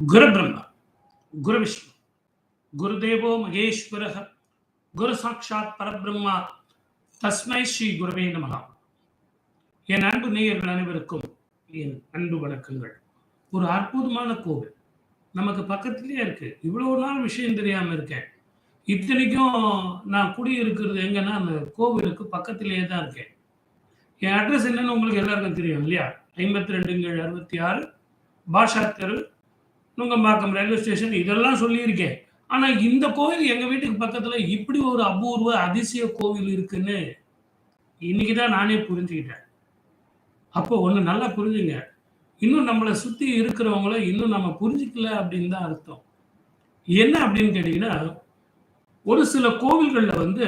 குரு பிரம்மா குரு விஷ்ணு குருதேவோ மகேஸ்வர குரு சாட்சாத் பரபிரம்மா தஸ்மை ஸ்ரீ குருவே நமகா என் அன்பு நேயர்கள் அனைவருக்கும் என் அன்பு வணக்கங்கள். ஒரு அற்புதமான கோவில். நமக்கு பக்கத்துலேயே இருக்கு. இவ்வளவு நாள் விஷயம் தெரியாம இருக்கேன். இத்தனைக்கும் நான் குடியிருக்கிறது எங்கன்னா அந்த கோவிலுக்கு பக்கத்திலேயே தான் இருக்கேன். என் அட்ரஸ் என்னன்னு உங்களுக்கு எல்லாருக்கும் தெரியும் இல்லையா? ஐம்பத்தி ரெண்டுங்கள் அறுபத்தி ஆறு பாஷா தெரு நுங்கம்பாக்கம் ரயில்வே ஸ்டேஷன் இதெல்லாம் சொல்லியிருக்கேன். ஆனால் இந்த கோவில் எங்கள் வீட்டுக்கு பக்கத்தில் இப்படி ஒரு அபூர்வ அதிசய கோவில் இருக்குன்னு இன்னைக்கு தான் நானே புரிஞ்சுக்கிட்டேன். அப்போ ஒன்று நல்லா புரிஞ்சுங்க. இன்னும் நம்மளை சுற்றி இருக்கிறவங்கள இன்னும் நம்ம புரிஞ்சிக்கல அப்படின்னு தான் அர்த்தம். என்ன அப்படின்னு கேட்டிங்கன்னா ஒரு சில கோவில்களில் வந்து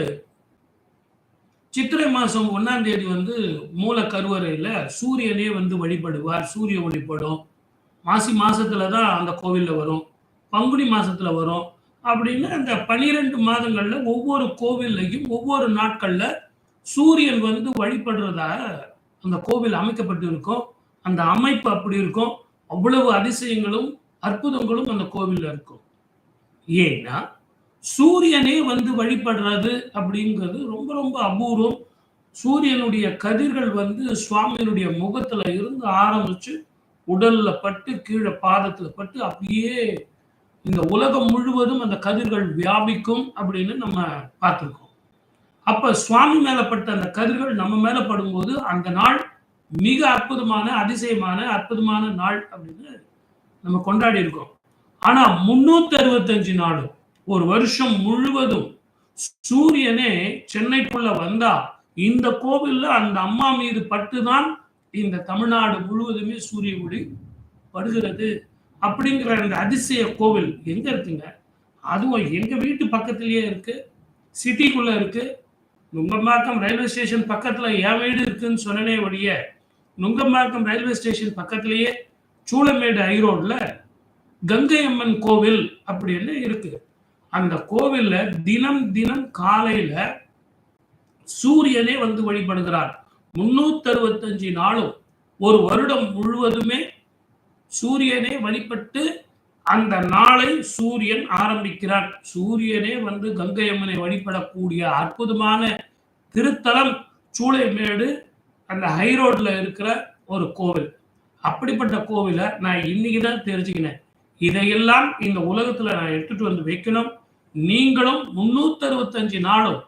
சித்திரை மாதம் ஒன்றாம் தேதி வந்து மூல கருவறையில் சூரியனே வந்து வழிபடுவார் சூரிய வழிபடும் மாசி மாசத்துல தான் அந்த கோவிலில் வரும். பங்குனி மாசத்துல வரும். அப்படின்னு அந்த பனிரெண்டு மாதங்கள்ல ஒவ்வொரு கோவில்லையும் ஒவ்வொரு நாட்கள்ல சூரியன் வந்து வழிபடுறதா அந்த கோவில் அமைக்கப்பட்டு இருக்கும் அந்த அமைப்பு அப்படி இருக்கும். அவ்வளவு அதிசயங்களும் அற்புதங்களும் அந்த கோவில்ல இருக்கும். ஏன்னா சூரியனே வந்து வழிபடுறது அப்படிங்கிறது ரொம்ப ரொம்ப அபூர்வம். சூரியனுடைய கதிர்கள் வந்து சுவாமியினுடைய முகத்துல இருந்து ஆரம்பிச்சு உடல்ல பட்டு கீழே பாதத்துல பட்டு அப்படியே இந்த உலகம் முழுவதும் அந்த கதிர்கள் வியாபிக்கும் அப்படின்னு நம்ம பார்த்துருக்கோம். அப்ப சுவாமி மேலப்பட்ட அந்த கதிர்கள் நம்ம மேல படும்போது அந்த நாள் மிக அற்புதமான அதிசயமான அற்புதமான நாள் அப்படின்னு நம்ம கொண்டாடி இருக்கோம். ஆனா முன்னூத்தி அறுபத்தஞ்சு நாளும் ஒரு வருஷம் முழுவதும் சூரியனே சென்னைக்குள்ள வந்தா இந்த கோவில்ல அந்த அம்மா மீது பட்டுதான் இந்த தமிழ்நாடு முழுவதுமே சூரிய ஒளி படுகிறது அப்படிங்கிற அந்த அதிசய கோவில் எங்க இருக்குங்க? அதுவும் எங்க வீட்டு பக்கத்துலேயே இருக்கு. சிட்டிக்குள்ள இருக்கு. நுங்கம்பாக்கம் ரயில்வே ஸ்டேஷன் பக்கத்துல என் வீடு இருக்குன்னு சொன்னனே ஒழிய நுங்கம்பாக்கம் ரயில்வே ஸ்டேஷன் பக்கத்திலேயே சூளமேடு ஐரோட்ல கங்கை அம்மன் கோவில் அப்படின்னு இருக்கு. அந்த கோவில்ல தினம் தினம் காலையில சூரியனே வந்து வழிபடுகிறார். முன்னூத்தறுபத்தஞ்சு நாளும் ஒரு வருடம் முழுவதுமே சூரியனே வழிபட்டு அந்த நாளை சூரியன் ஆரம்பிக்கிறான். சூரியனே வந்து கங்கை அம்மனை வழிபடக்கூடிய அற்புதமான திருத்தலம் சூளைமேடு அந்த ஹைரோட்ல இருக்கிற ஒரு கோவில். அப்படிப்பட்ட கோவிலை நான் இன்னைக்கு தான் தெரிஞ்சுக்கினேன். இதையெல்லாம் இந்த உலகத்துல நான் எடுத்துட்டு வந்து வைக்கணும். நீங்களும் முன்னூத்தி அறுபத்தஞ்சு நாளும்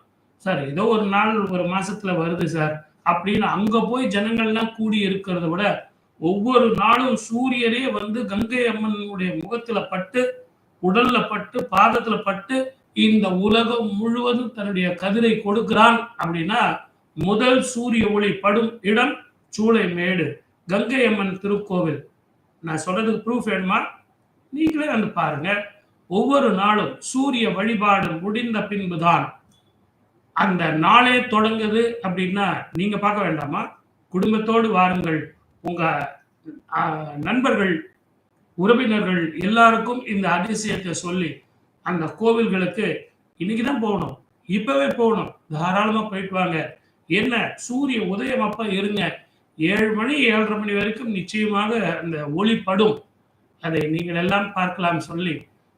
சார் ஏதோ ஒரு நாள் ஒரு மாசத்துல வருது சார். அப்படின்னு அங்க போய் ஜனங்கள்லாம் கூடி இருக்கிறத விட ஒவ்வொரு நாளும் சூரியனே வந்து கங்கை அம்மனுடைய முகத்துல பட்டு உடல்ல பட்டு பாதத்துல பட்டு இந்த உலகம் முழுவதும் தன்னுடைய கதிரை கொடுக்கிறான் அப்படின்னா முதல் சூரிய ஒளி படும் இடம் சூளை மேடு. கங்கை அம்மன் திருக்கோவில். நான் சொல்றதுக்கு ப்ரூஃப் வேணுமா? நீங்களே வந்து பாருங்க. ஒவ்வொரு நாளும் சூரிய வழிபாடு முடிந்த பின்புதான் அந்த நாளே தொடங்குது அப்படின்னா நீங்க பார்க்க வேண்டாமா? குடும்பத்தோடு வாருங்கள். உங்க நண்பர்கள் உறவினர்கள் எல்லாருக்கும் இந்த அதிசயத்தை சொல்லி அந்த கோவில்களுக்கு இன்னைக்கு தான் போகணும். இப்பவே போகணும். தாராளமா போயிட்டு வாங்க. என்ன? சூரிய உதயம் அப்ப இருங்க. ஏழு மணி ஏழரை மணி வரைக்கும் நிச்சயமாக அந்த ஒளி படும். அதை நீங்கள் எல்லாம் பார்க்கலாம் சொல்லி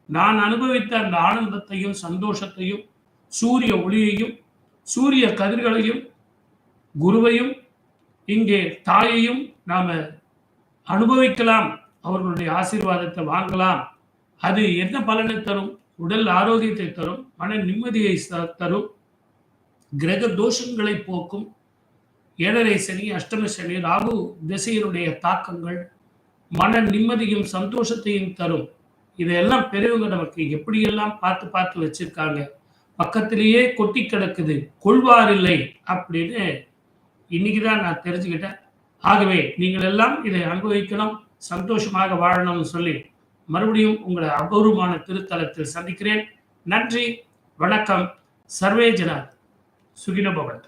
நான் அனுபவித்த அந்த ஆனந்தத்தையும் சந்தோஷத்தையும் சூரிய ஒளியையும் சூரிய கதிர்களையும் குருவையும் இங்கே தாயையும் நாம் அனுபவிக்கலாம். அவர்களுடைய ஆசீர்வாதத்தை வாங்கலாம். அது என்ன பலனை தரும்? உடல் ஆரோக்கியத்தை தரும் மன நிம்மதியை தரும். கிரக தோஷங்களை போக்கும். ஏழரை சனி அஷ்டம சனி ராகு திசையினுடைய தாக்கங்கள் மன நிம்மதியும் சந்தோஷத்தையும் தரும். இதையெல்லாம் பெரியவங்க நமக்கு எப்படியெல்லாம் பார்த்து பார்த்து வச்சிருக்காங்க? பக்கத்திலேயே கொட்டி கிடக்குது. கொள்வார் இல்லை அப்படின்னு இன்னைக்கு தான் நான் தெரிஞ்சுக்கிட்டேன். ஆகவே நீங்கள் எல்லாம் இதை அனுபவிக்கணும் சந்தோஷமாக வாழணும்னு சொல்லி மறுபடியும் உங்களை அபூர்வமான திருத்தலத்தில் சந்திக்கிறேன். நன்றி வணக்கம். சர்வேஜனா சுகினபவன்.